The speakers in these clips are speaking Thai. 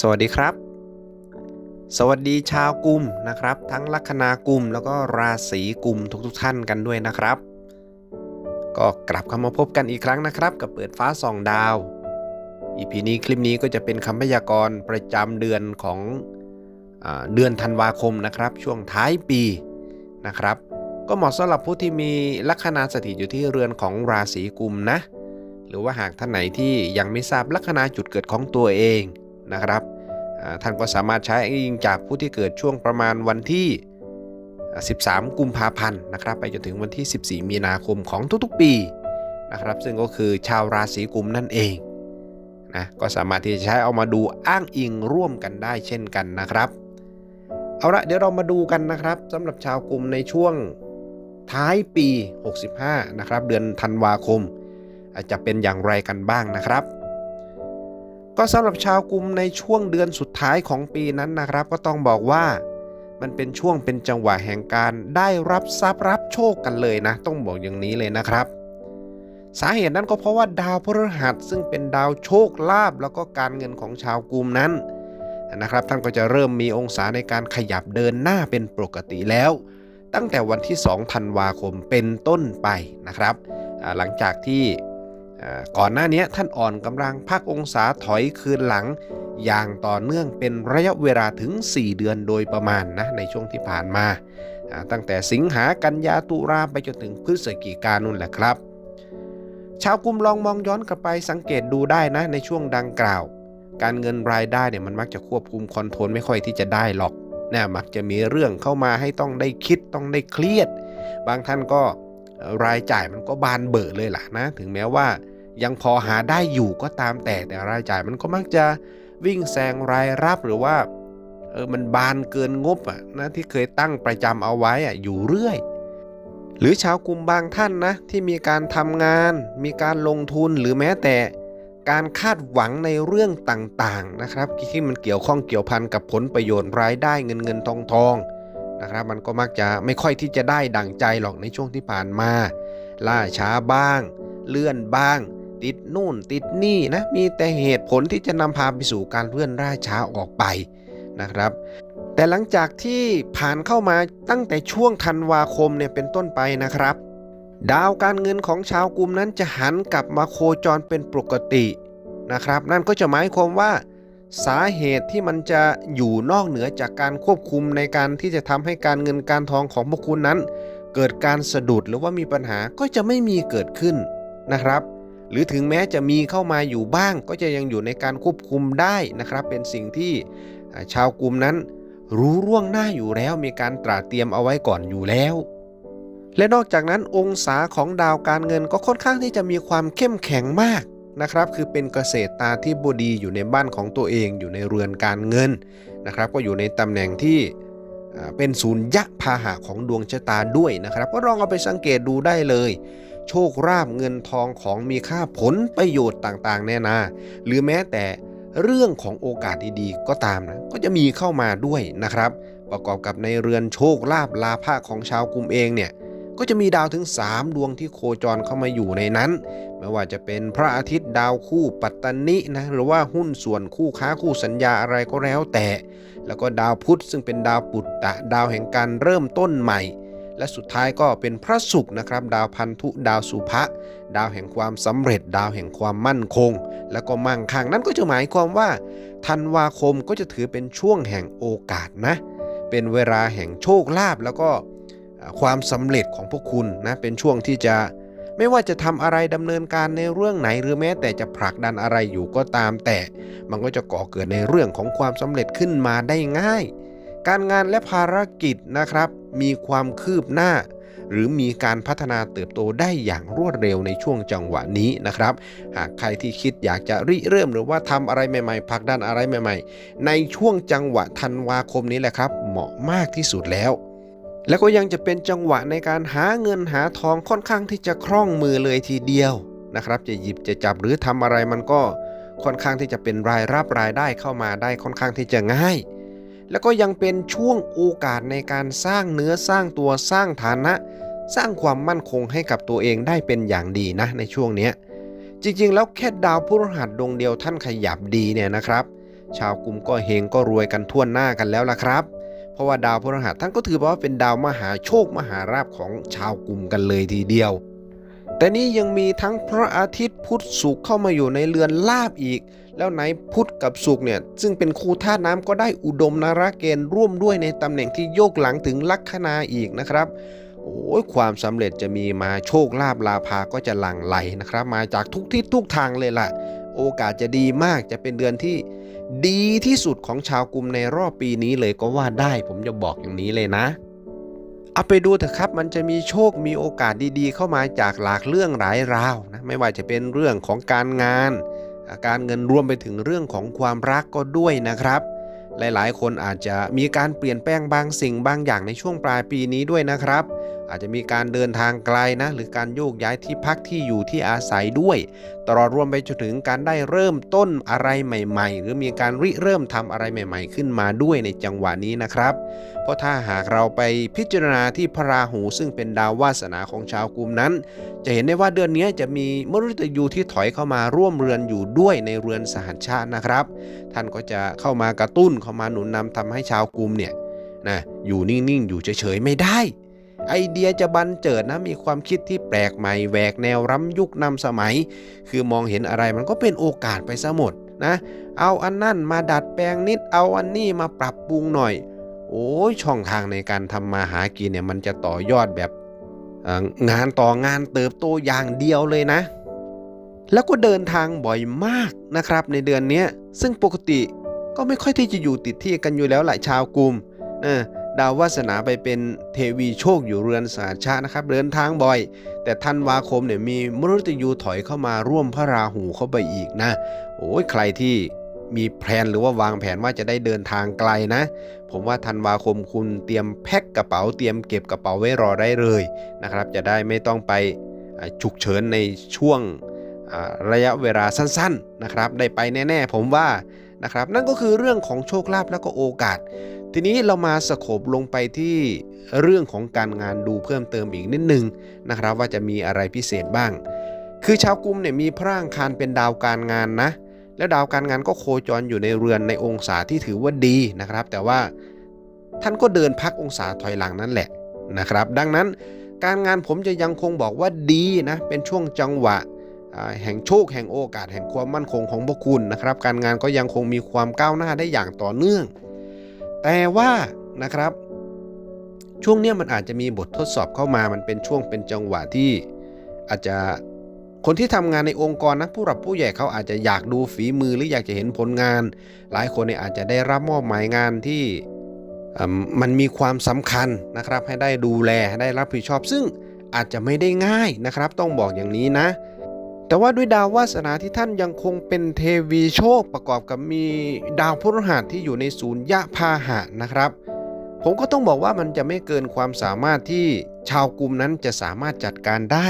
สวัสดีครับ สวัสดีชาวกลุ่มนะครับ ทั้งลัคนากลุ่มแล้วก็ราศีกลุ่มทุกๆทท่านกันด้วยนะครับ ก็กลับเข้ามาพบกันอีกครั้งนะครับ กับเปิดฟ้าส่องดาว อีพีนี้คลิปนี้ก็จะเป็นคำพยากรณ์ประจำเดือนของอเดือนธันวาคมนะครับ ช่วงท้ายปีนะครับ ก็เหมาะสำหรับผู้ที่มีลัคนาสถิตอยู่ที่เรือนของราศีกุมนะ หรือว่าหากท่านไหนที่ยังไม่ทราบลัคนาจุดเกิดของตัวเอง นะครับท่านก็สามารถใช้อ้างอิงจากผู้ที่เกิดช่วงประมาณวันที่ 13 กุมภาพันธ์นะครับไปจนถึงวันที่ 14 มีนาคมของทุกๆปีนะครับซึ่งก็คือชาวราศีกุมนั่นเองนะก็สามารถที่จะใช้เอามาดูอ้างอิงร่วมกันได้เช่นกันนะครับ เอาละเดี๋ยวเรามาดูกันนะครับสำหรับชาวกุมในช่วงท้ายปี 65 นะครับ เดือนธันวาคม อาจจะเป็นอย่างไรกันบ้างนะครับ ก็สำหรับชาวกุมในช่วงเดือนสุดท้ายของปีนั้นนะครับ ก็ต้องบอกว่า มันเป็นช่วงเป็นจังหวะแห่งการได้รับทรัพย์รับโชคกันเลยนะ ต้องบอกอย่างนี้เลยนะครับ สาเหตุนั้นก็เพราะว่าดาวพฤหัสซึ่งเป็นดาวโชคลาภแล้วก็การเงินของชาวกุมนั้นนะครับ ท่านก็จะเริ่มมีองศาในการขยับเดินหน้าเป็นปกติแล้ว ตั้งแต่วันที่2ธันวาคมเป็นต้นไปนะครับ หลังจากที่ ก่อนหน้านี้ท่านอ่อนกำลังพักองศาถอยคืนหลัง อย่างต่อเนื่องเป็นระยะเวลาถึง 4 เดือนโดยประมาณนะในช่วงที่ผ่านมา ตั้งแต่สิงหากันยาตุลาไปจนถึงพฤศจิกายนนู่นแหละครับ ชาวกลุ่มลองมองย้อนกลับไปสังเกตดูได้นะในช่วงดังกล่าว การเงินรายได้เนี่ยมันมักจะควบคุมคอนโทรลไม่ค่อยที่จะได้หรอกนะมักจะมีเรื่องเข้ามาให้ต้องได้คิดต้องได้เครียด บางท่านก็รายจ่ายมันก็บานเบอเลยล่ะนะ ถึงแม้ว่า ยังพอหาได้อยู่ก็ตามแต่แต่รายจ่ายมันก็มักจะวิ่งแซงรายรับหรือว่าเออมันบานเกินงบอะนะที่เคยตั้งประจำเอาไว้อะอยู่เรื่อย หรือชาวกลุ่มบางท่านนะที่มีการทำงาน มีการลงทุนหรือแม้แต่การคาดหวังในเรื่องต่างๆนะครับที่มันเกี่ยวข้องเกี่ยวพันกับผลประโยชน์รายได้เงินเงินทองทองนะครับ มันก็มักจะไม่ค่อยที่จะได้ดั่งใจหรอกในช่วงที่ผ่านมา ล่าช้าบ้าง เลื่อนบ้าง นู่นติดนี่นะมีแต่เหตุผลที่จะนำพาไปสู่การเลื่อนล่าช้าออกไปนะครับ แต่หลังจากที่ผ่านเข้ามาตั้งแต่ช่วงธันวาคมเนี่ยเป็นต้นไปนะครับ ดาวการเงินของชาวกลุ่มนั้นจะหันกลับมาโคจรเป็นปกตินะครับ นั่นก็จะหมายความว่าสาเหตุที่มันจะอยู่นอกเหนือจากการควบคุมในการที่จะทำให้การเงินการทองของพวกคุณนั้น เกิดการสะดุดหรือว่ามีปัญหาก็จะไม่มีเกิดขึ้นนะครับ หรือถึงแม้จะมีเข้ามาอยู่บ้าง ก็จะยังอยู่ในการควบคุมได้นะครับ เป็นสิ่งที่ชาวกลุ่มนั้นรู้ร่วงหน้าอยู่แล้วมีการตราเตรียมเอาไว้ก่อนอยู่แล้ว และนอกจากนั้นองศาของดาวการเงินก็ค่อนข้างที่จะมีความเข้มแข็งมากนะครับ คือเป็นเกษตรตาที่บดีอยู่ในบ้านของตัวเองอยู่ในเรือนการเงินนะครับ ก็อยู่ในตำแหน่งที่เป็นศูนย์ยะพาหะของดวงชะตาด้วยนะครับ ก็ลองเอาไปสังเกตดูได้เลย โชคราบเงินทองของมีค่าผลประโยชน์ต่างๆ แน่นา หรือแม้แต่เรื่องของโอกาสดีๆ ก็ตามนะก็จะมีเข้ามาด้วยนะครับ ประกอบกับในเรือนโชคลาภลาภะของชาวกลุ่มเองเนี่ยก็จะมีดาวถึง 3 ดวงที่โคจรเข้ามาอยู่ในนั้น ไม่ว่าจะเป็นพระอาทิตย์ดาวคู่ปัตตนินะหรือว่าหุ้นส่วนคู่ค้าคู่สัญญาอะไรก็แล้วแต่ แล้วก็ดาวพุธซึ่งเป็นดาวปุตตะดาวแห่งการเริ่มต้นใหม่ และสุดท้ายก็เป็นพระศุกร์นะครับ ดาวพันธุดาวสุภะดาวแห่งความสำเร็จ ดาวแห่งความมั่นคง แล้วก็มั่งคั่งนั่นก็จะหมายความว่าธันวาคมก็จะถือเป็นช่วงแห่งโอกาสนะ เป็นเวลาแห่งโชคลาภแล้วก็ความสำเร็จของพวกคุณนะเป็นช่วงที่จะไม่ว่าจะทำอะไรดำเนินการในเรื่องไหนหรือแม้แต่จะผลักดันอะไรอยู่ก็ตาม แต่มันก็จะก่อเกิดในเรื่องของความสำเร็จขึ้นมาได้ง่าย การงานและภารกิจนะครับ มีความคืบหน้า หรือมีการพัฒนาเติบโตได้อย่างรวดเร็วในช่วงจังหวะนี้นะครับ หากใครที่คิดอยากจะริเริ่มหรือว่าทำอะไรใหม่ๆผลักดันอะไรใหม่ ๆ ในช่วงจังหวะธันวาคมนี้แหละครับ เหมาะมากที่สุดแล้วแล้วก็ยังจะเป็นจังหวะในการหาเงินหาทองค่อนข้างที่จะคล่องมือเลยทีเดียวนะครับ จะหยิบจะจับหรือทำอะไรมันก็ค่อนข้างที่จะเป็นรายรับรายได้เข้ามาได้ค่อนข้างที่จะง่าย แล้วก็ยังเป็นช่วงโอกาสในการสร้างเนื้อสร้างตัวสร้างฐานะ สร้างความมั่นคงให้กับตัวเองได้เป็นอย่างดีนะในช่วงนี้จริงๆ แล้วแค่ดาวพฤหัสดวงเดียวท่านขยับดีเนี่ยนะครับ ชาวกลุ่มก็เฮงก็รวยกันทั่วหน้ากันแล้วล่ะครับ เพราะว่าดาวพฤหัสท่านก็ถือว่าเป็นดาวมหาโชคมหาราภของชาวกลุ่มกันเลยทีเดียว แต่นี้ยังมีทั้งพระอาทิตย์พุธศุกร์เข้ามาอยู่ในเรือนลาบอีก แล้วไหนพุทธกับศุกเนี่ย ซึ่งเป็นคู่ธาตุน้ำก็ได้อุดมนาราเกณฑ์ร่วมด้วยในตำแหน่งที่โยกหลังถึงลัคนาอีกนะครับโอ้ยความสำเร็จจะมีมาโชคลาภลาภาก็จะหลั่งไหลนะครับ มาจากทุกทิศทุกทางเลยล่ะ โอกาสจะดีมากจะเป็นเดือนที่ดีที่สุดของชาวกลุ่มในรอบปีนี้เลยก็ว่าได้ผมจะบอกอย่างนี้เลยนะเอาไปดูเถอะครับมันจะมีโชคมีโอกาสดีๆ เข้ามาจากหลากเรื่องหลายราวนะไม่ว่าจะเป็นเรื่องของการงาน การเงินรวมไปถึงเรื่องของความรักก็ด้วยนะครับ หลายๆ คนอาจจะมีการเปลี่ยนแปลงบางสิ่งบางอย่างในช่วงปลายปีนี้ด้วยนะครับอาจจะมีการเดินทางไกลนะหรือการโยกย้ายที่พักที่อยู่ที่อาศัยด้วย ตลอดรวมไปจนถึงการได้เริ่มต้นอะไรใหม่ ๆ หรือมีการริเริ่มทำอะไรใหม่ ๆ ขึ้นมาด้วยในจังหวะนี้นะครับ เพราะถ้าหากเราไปพิจารณาที่พระราหูซึ่งเป็นดาววาสนาของชาวกลุ่มนั้น จะเห็นได้ว่าเดือนนี้จะมีมฤตยูที่ถอยเข้ามาร่วมเรือนอยู่ด้วยในเรือนสหัชชาตินะครับ ท่านก็จะเข้ามากระตุ้นเข้ามาหนุนนำทำให้ชาวกลุ่มเนี่ยนะอยู่นิ่งๆ อยู่เฉยๆ ไม่ได้ ไอเดียจะบันเจิดนะมีความคิดที่แปลกใหม่แหวกแนวร้ำยุคนำสมัย คือมองเห็นอะไรมันก็เป็นโอกาสไปซะหมดนะ เอาอันนั่นมาดัดแปลงนิด เอาอันนี้มาปรับปรุงหน่อย โอ้ยช่องทางในการทำมาหากินเนี่ยมันจะต่อยอดแบบงานต่องานเติบโตอย่างเดียวเลยนะ แล้วก็เดินทางบ่อยมากนะครับในเดือนนี้ซึ่งปกติก็ไม่ค่อยที่จะอยู่ติดที่กันอยู่แล้วหลายชาวกลุ่มเออ ดาววาสนาไปเป็นเทวีโชคอยู่เรือนสาชานะครับเดินทางบ่อย แต่ธันวาคมเนี่ยมีมฤตยูถอยเข้ามาร่วมพระราหูเข้าไปอีกนะโอ้ยใครที่มีแผนหรือว่าวางแผนว่าจะได้เดินทางไกลนะ ผมว่าธันวาคมคุณเตรียมแพ็คกระเป๋าเตรียมเก็บกระเป๋าไว้รอได้เลยนะครับ จะได้ไม่ต้องไปฉุกเฉินในช่วงระยะเวลาสั้น ๆนะครับ ได้ไปแน่ ๆ ผมว่า นะครับ นั่นก็คือเรื่องของโชคลาภแล้วก็โอกาส ทีนี้เรามาสโคบลงไปที่เรื่องของการงานดูเพิ่มเติมอีกนิดนึงนะครับ ว่าจะมีอะไรพิเศษบ้าง คือชาวกุมเนี่ยมีพระอังคารเป็นดาวการงานนะ แล้วดาวการงานก็โคจรอยู่ในเรือนในองศาที่ถือว่าดีนะครับ แต่ว่าท่านก็เดินพักองศาถอยหลังนั่นแหละนะครับ ดังนั้นการงานผมจะยังคงบอกว่าดีนะเป็นช่วงจังหวะ แห่งโชคแห่งโอกาส แห่งความมั่นคงของพวกคุณนะครับ การงานก็ยังคงมีความก้าวหน้าได้อย่างต่อเนื่อง แต่ว่านะครับ ช่วงนี้มันอาจจะมีบททดสอบเข้ามามันเป็นช่วงเป็นจังหวะที่อาจจะคนที่ทำงานในองค์กรนะผู้หลักผู้ใหญ่เขาอาจจะอยากดูฝีมือหรืออยากจะเห็นผลงาน หลายคนเนี่ยอาจจะได้รับมอบหมายงานที่มมันมีความสำคัญนะครับ ให้ได้ดูแลให้ได้รับผิดชอบ ซึ่งอาจจะไม่ได้ง่ายนะครับ ต้องบอกอย่างนี้นะ แต่ว่าด้วยดาววาสนาที่ท่านยังคงเป็นเทวีโชคประกอบกับมีดาวพฤหัสที่อยู่ในศูนย์ยะพาหะนะครับ ผมก็ต้องบอกว่ามันจะไม่เกินความสามารถที่ชาวกลุ่มนั้นจะสามารถจัดการได้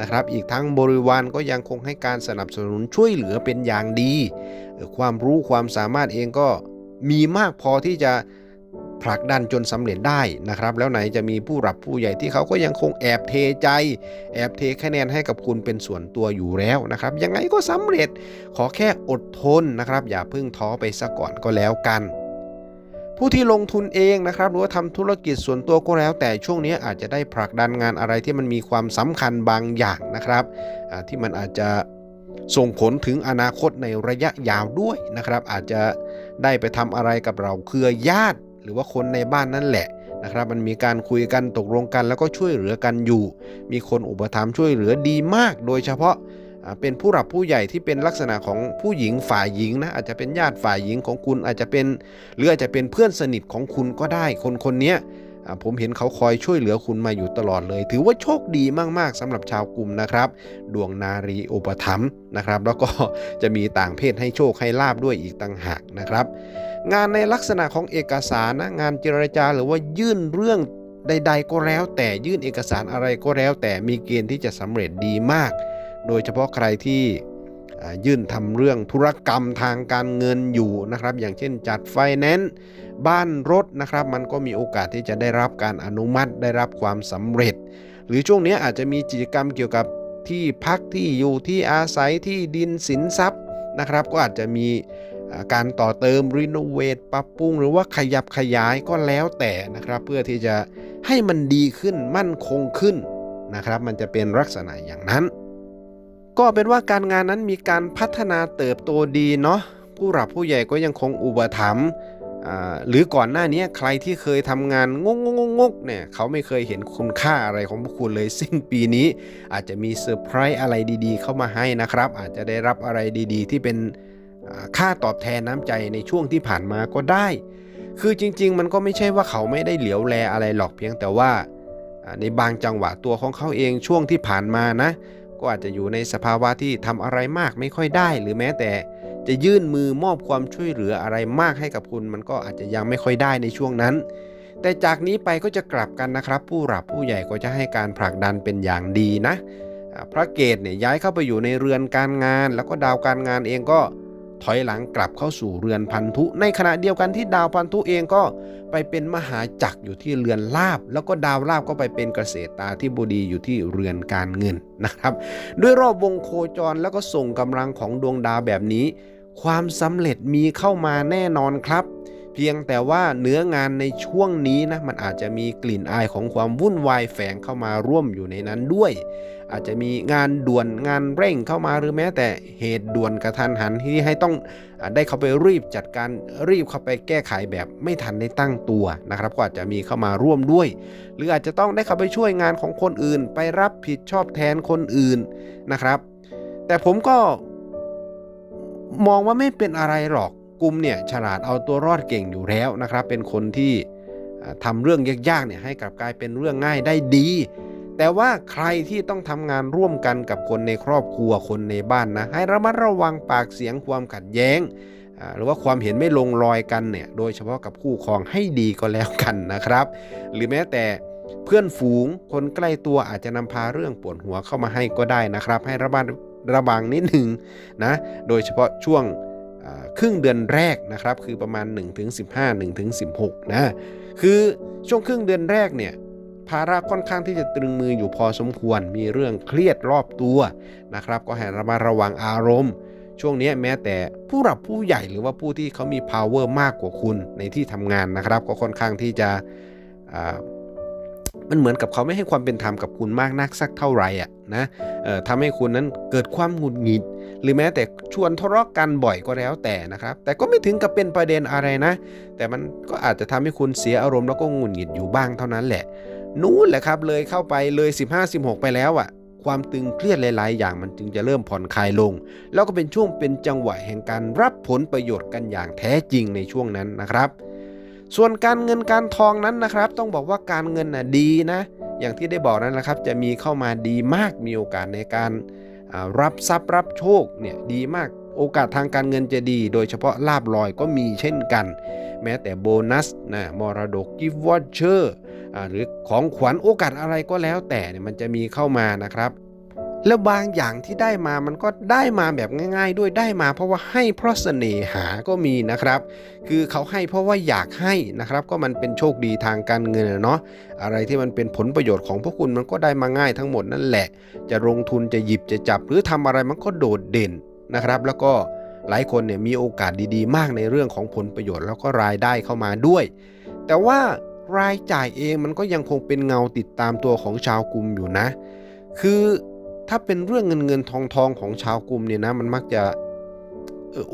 นะครับ อีกทั้งบริวารก็ยังคงให้การสนับสนุนช่วยเหลือเป็นอย่างดี ความรู้ความสามารถเองก็มีมากพอที่จะ ผลักดันจนสำเร็จได้นะครับ แล้วไหนจะมีผู้หลับผู้ใหญ่ที่เขาก็ยังคงแอบเทใจ แอบเทคะแนนให้กับคุณเป็นส่วนตัวอยู่แล้วนะครับยังไงก็สำเร็จขอแค่อดทนนะครับ อย่าเพิ่งท้อไปซะก่อนก็แล้วกันผู้ที่ลงทุนเองนะครับหรือว่าทำธุรกิจส่วนตัวก็แล้ว แต่ช่วงนี้อาจจะได้ผลักดันงานอะไรที่มันมีความสำคัญบางอย่างนะครับที่มันอาจจะส่งผลถึงอนาคตในระยะยาวด้วยนะครับ อาจจะได้ไปทำอะไรกับเราเครือญาติ รือว่าคนในบ้านนั่นแหละนะครับ มันมีการคุยกันตกลงกัน แล้วก็ช่วยเหลือกันอยู่ มีคนอุปถัมภ์ช่วยเหลือดีมาก โดยเฉพาะเป็นผู้หลับผู้ใหญ่ที่เป็นลักษณะของผู้หญิงฝ่ายหญิงนะอาจจะเป็นญาติฝ่ายหญิงของคุณอาจจะเป็น หรืออาจจะเป็นเพื่อนสนิทของคุณก็ได้ คนคนนี้ ผมเห็นเขาคอยช่วยเหลือคุณมาอยู่ตลอดเลย ถือว่าโชคดีมากๆสำหรับชาวกลุ่มนะครับ ดวงนารีอุปถัมภ์นะครับ แล้วก็จะมีต่างเพศให้โชคให้ลาบด้วยอีกต่างหากนะครับ งานในลักษณะของเอกสารนะงานเจรจาหรือว่ายื่นเรื่องใด ๆ ก็แล้วแต่ยื่นเอกสารอะไรก็แล้ว แต่มีเกณฑ์ที่จะสำเร็จดีมาก โดยเฉพาะใครที่ ยื่นทำเรื่องธุรกรรมทางการเงินอยู่นะครับ อย่างเช่นจัดไฟแนนซ์บ้านรถนะครับ มันก็มีโอกาสที่จะได้รับการอนุมัติได้รับความสำเร็จ หรือช่วงนี้อาจจะมีกิจกรรมเกี่ยวกับที่พักที่อยู่ที่อาศัยที่ดินสินทรัพย์นะครับ ก็อาจจะมีการต่อเติมรีโนเวทปรับปรุง หรือว่าขยับขยายก็แล้วแต่นะครับ เพื่อที่จะให้มันดีขึ้นมั่นคงขึ้นนะครับ มันจะเป็นลักษณะอย่างนั้น ก็เป็นว่าการงานนั้นมีการพัฒนาเติบโตดีเนาะผู้หลักผู้ใหญ่ก็ยังคงอุปถัมภ์หรือก่อนหน้านี้ใครที่เคยทำงานงกงกงกเนี่ยเขาไม่เคยเห็นคุณค่าอะไรของพวกคุณเลยสิ้นปีนี้อาจจะมีเซอร์ไพรส์อะไรดีๆ เข้ามาให้นะครับ อาจจะได้รับอะไรดีๆ ที่เป็นค่าตอบแทนน้ำใจในช่วงที่ผ่านมาก็ได้ คือจริง ๆ มันก็ไม่ใช่ว่าเขาไม่ได้เหลียวแลอะไรหรอกเพียงแต่ว่าในบางจังหวะตัวของเขาเองช่วงที่ผ่านมานะ ก็อาจจะอยู่ในสภาวะที่ทำอะไรมากไม่ค่อยได้ หรือแม้แต่จะยื่นมือมอบความช่วยเหลืออะไรมากให้กับคุณ มันก็อาจจะยังไม่ค่อยได้ในช่วงนั้น แต่จากนี้ไปก็จะกลับกันนะครับ ผู้หลับผู้ใหญ่ก็จะให้การผลักดันเป็นอย่างดีนะ พระเกตเนี่ยย้ายเข้าไปอยู่ในเรือนการงาน แล้วก็ดาวการงานเองก็ ถอยหลังกลับเข้าสู่เรือนพันธุ ในขณะเดียวกันที่ดาวพันธุเองก็ไปเป็นมหาจักรอยู่ที่เรือนลาบ แล้วก็ดาวลาบก็ไปเป็นเกษตราที่บดีอยู่ที่เรือนการเงินนะครับ ด้วยรอบวงโคจรแล้วก็ส่งกำลังของดวงดาวแบบนี้ ความสำเร็จมีเข้ามาแน่นอนครับ พียงแต่ว่าเนื้องานในช่วงนี้นะมันอาจจะมีกลิ่นอายของความวุ่นวายแฝงเข้ามาร่วมอยู่ในนั้นด้วย อาจจะมีงานด่วนงานเร่งเข้ามาหรือแม้แต่เหตุด่วนกระทันหันที่ให้ต้องอได้เข้าไปรีบจัดการรีบเข้าไปแก้ไขแบบไม่ทันได้ตั้งตัวนะครับก็อาจจะมีเข้ามาร่วมด้วย หรืออาจจะต้องได้เข้าไปช่วยงานของคนอื่น ไปรับผิดชอบแทนคนอื่นนะครับ แต่ผมก็มองว่าไม่เป็นอะไรหรอก กลุ่มเนี่ยฉลาดเอาตัวรอดเก่งอยู่แล้วนะครับ เป็นคนที่อ่าทำเรื่องยากๆเนี่ยให้กลับกลายเป็นเรื่องง่ายได้ดี แต่ว่าใครที่ต้องทำงานร่วมกันกับคนในครอบครัวคนในบ้านนะให้ระมัดระวังปากเสียงความขัดแย้งหรือว่าความเห็นไม่ลงรอยกันเนี่ยโดยเฉพาะกับคู่ครองให้ดีก็แล้วกันนะครับ หรือแม้แต่เพื่อนฝูงคนใกล้ตัวอาจจะนำพาเรื่องปวดหัวเข้ามาให้ก็ได้นะครับ ให้ระมัดระวังนิดหนึ่งนะโดยเฉพาะช่วง ครึ่งเดือนแรกนะครับ คือประมาณ 1-15 1-16 นะ คือช่วงครึ่งเดือนแรกเนี่ยภาระค่อนข้างที่จะตรึงมืออยู่พอสมควร มีเรื่องเครียดรอบตัวนะครับ ก็ให้ระมัดระวังอารมณ์ ช่วงนี้แม้แต่ผู้หลักผู้ใหญ่หรือว่าผู้ที่เขามี power มากกว่าคุณในที่ทำงานนะครับ ก็ค่อนข้างที่จะ มันเหมือนกับเขาไม่ให้ความเป็นธรรมกับคุณมากนักสักเท่าไหร่อะนะทำให้คุณนั้นเกิดความหงุดหงิด หรือแม้แต่ชวนทะเลาะกันบ่อยก็แล้วแต่นะครับ แต่ก็ไม่ถึงกับเป็นประเด็นอะไรนะ แต่มันก็อาจจะทำให้คุณเสียอารมณ์แล้วก็หงุดหงิดอยู่บ้างเท่านั้นแหละ นู้นแหละครับเลยเข้าไปเลย 15-16 ไปแล้วอะ่ะความตึงเครียดหลาย ๆ อย่างมันจึงจะเริ่มผ่อนคลายลง แล้วก็เป็นช่วงเป็นจังหวะแห่งการรับผลประโยชน์กันอย่างแท้จริงในช่วงนั้นนะครับ ส่วนการเงินการทองนั้นนะครับ ต้องบอกว่าการเงินน่ะดีนะ อย่างที่ได้บอกนั้นแหละครับ จะมีเข้ามาดีมากมีโอกาสในการรับทรัพย์รับโชคเนี่ยดีมากโอกาสทางการเงินจะดี โดยเฉพาะลาบลอยก็มีเช่นกัน แม้แต่โบนัสนะมรดกกิฟต์วอเชอร์หรือของขวัญโอกาสอะไรก็แล้วแต่เนี่ยมันจะมีเข้ามานะครับ แล้วบางอย่างที่ได้มามันก็ได้มาแบบง่าย ๆ ด้วยได้มา เพราะว่าให้เพราะเสน่หาก็มีนะครับ คือเขาให้เพราะว่าอยากให้นะครับ ก็มันเป็นโชคดีทางการเงินเนาะอะไรที่มันเป็นผลประโยชน์ของพวกคุณมันก็ได้มาง่ายทั้งหมดนั่นแหละ จะลงทุนจะหยิบจะจับ หรือทำอะไรมันก็โดดเด่นนะครับ แล้วก็หลายคนเนี่ยมีโอกาสดีๆ มากในเรื่องของผลประโยชน์แล้วก็รายได้เข้ามาด้วย แต่ว่ารายจ่ายเองมันก็ยังคงเป็นเงาติดตามตัวของชาวกลุ่มอยู่นะ คือ ถ้าเป็นเรื่องเงินเงินทองทองของชาวกลุ่มเนี่ยนะ มันมักจะ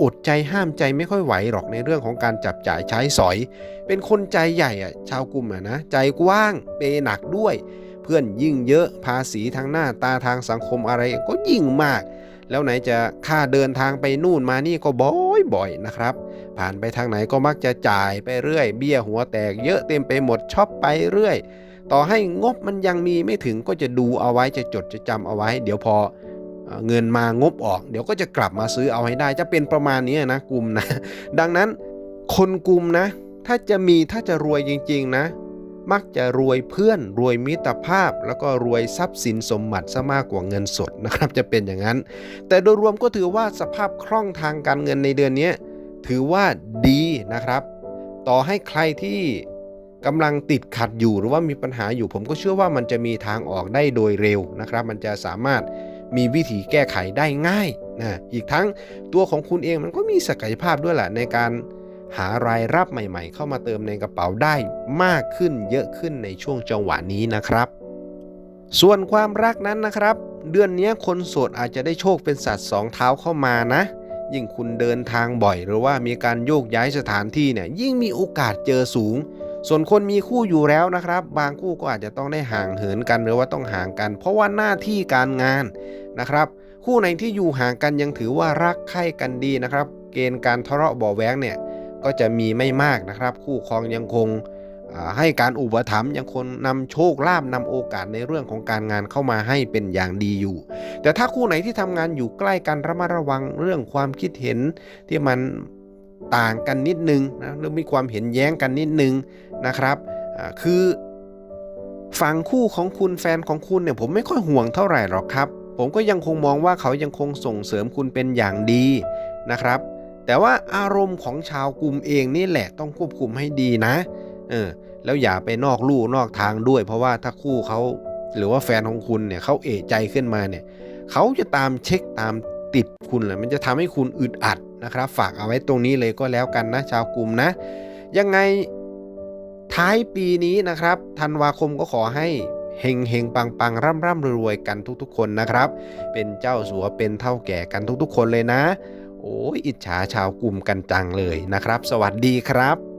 อดใจห้ามใจไม่ค่อยไหวหรอกในเรื่องของการจับจ่ายใช้สอย เป็นคนใจใหญ่อะชาวกลุ่มอะนะใจกว้างเปหนักด้วย เพื่อนยิ่งเยอะภาษีทางหน้าตาทางสังคมอะไรก็ยิ่งมาก แล้วไหนจะค่าเดินทางไปนู่นมานี่ก็บ่อยๆนะครับ ผ่านไปทางไหนก็มักจะจ่ายไปเรื่อย เบี้ยหัวแตกเยอะเต็มไปหมดช็อปไปเรื่อย ต่อให้งบมันยังมีไม่ถึงก็จะดูเอาไว้จะจดจะจำเอาไว้ เดี๋ยวพอเอ่อเงินมางบออก เดี๋ยวก็จะกลับมาซื้อเอาให้ได้ จะเป็นประมาณนี้นะกลุ่มนะ ดังนั้นคนกลุ่มนะ ถ้าจะมีถ้าจะรวยจริง ๆนะ มักจะรวยเพื่อนรวยมิตรภาพ แล้วก็รวยทรัพย์สินสมบัติซะมากกว่าเงินสดนะครับ จะเป็นอย่างนั้น แต่โดยรวมก็ถือว่าสภาพคล่องทางการเงินในเดือนนี้ถือว่าดีนะครับ ต่อให้ใครที่ กำลังติดขัดอยู่หรือว่ามีปัญหาอยู่ ผมก็เชื่อว่ามันจะมีทางออกได้โดยเร็วนะครับ มันจะสามารถมีวิธีแก้ไขได้ง่ายนะอีกทั้งตัวของคุณเองมันก็มีศักยภาพด้วยแหละในการหารายรับใหม่ ๆ เข้ามาเติมในกระเป๋าได้มากขึ้นเยอะขึ้นในช่วงจังหวะนี้นะครับ ส่วนความรักนั้นนะครับ เดือนนี้คนโสดอาจจะได้โชคเป็นสัตว์สองเท้าเข้ามานะ ยิ่งคุณเดินทางบ่อย หรือว่ามีการโยกย้ายสถานที่เนี่ยยิ่งมีโอกาสเจอสูง ส่วนคนมีคู่อยู่แล้วนะครับ บางคู่ก็อาจจะต้องได้ห่างเหินกันหรือว่าต้องห่างกัน เพราะว่าหน้าที่การงานนะครับ คู่ไหนที่อยู่ห่างกันยังถือว่ารักใคร่กันดีนะครับ เกณฑ์การทะเลาะเบาะแว้งเนี่ยก็จะมีไม่มากนะครับ คู่ครองยังคงให้การอุปถัมภ์ยังคงนำโชคลาภนำโอกาสในเรื่องของการงานเข้ามาให้เป็นอย่างดีอยู่ แต่ถ้าคู่ไหนที่ทำงานอยู่ใกล้กันระมัดระวังเรื่องความคิดเห็นที่มัน ต่างกันนิดนึงนะหรือมีความเห็นแย้งกันนิดนึงนะครับคือฝั่งคู่ของคุณแฟนของคุณเนี่ยผมไม่ค่อยห่วงเท่าไหร่หรอกครับ ผมก็ยังคงมองว่าเขายังคงส่งเสริมคุณเป็นอย่างดีนะครับ แต่ว่าอารมณ์ของชาวกลุ่มเองนี่แหละต้องควบคุมให้ดีนะเออแล้วอย่าไปนอกลู่นอกทางด้วย เพราะว่าถ้าคู่เขาหรือว่าแฟนของคุณเนี่ยเขาเอะใจขึ้นมาเนี่ยเขาจะตามเช็คตาม ติดคุณแหละมันจะทำให้คุณอึดอัดนะครับ ฝากเอาไว้ตรงนี้เลยก็แล้วกันนะชาวกลุ่มนะ ยังไงท้ายปีนี้นะครับธันวาคมก็ขอให้เฮงเฮงปังปังร่ำร่ำรวยกันทุกๆ คนนะครับ เป็นเจ้าสัวเป็นเท่าแก่กันทุกๆ คนเลยนะ โอ้ยอิจฉาชาวกลุ่มกันจังเลยนะครับ สวัสดีครับ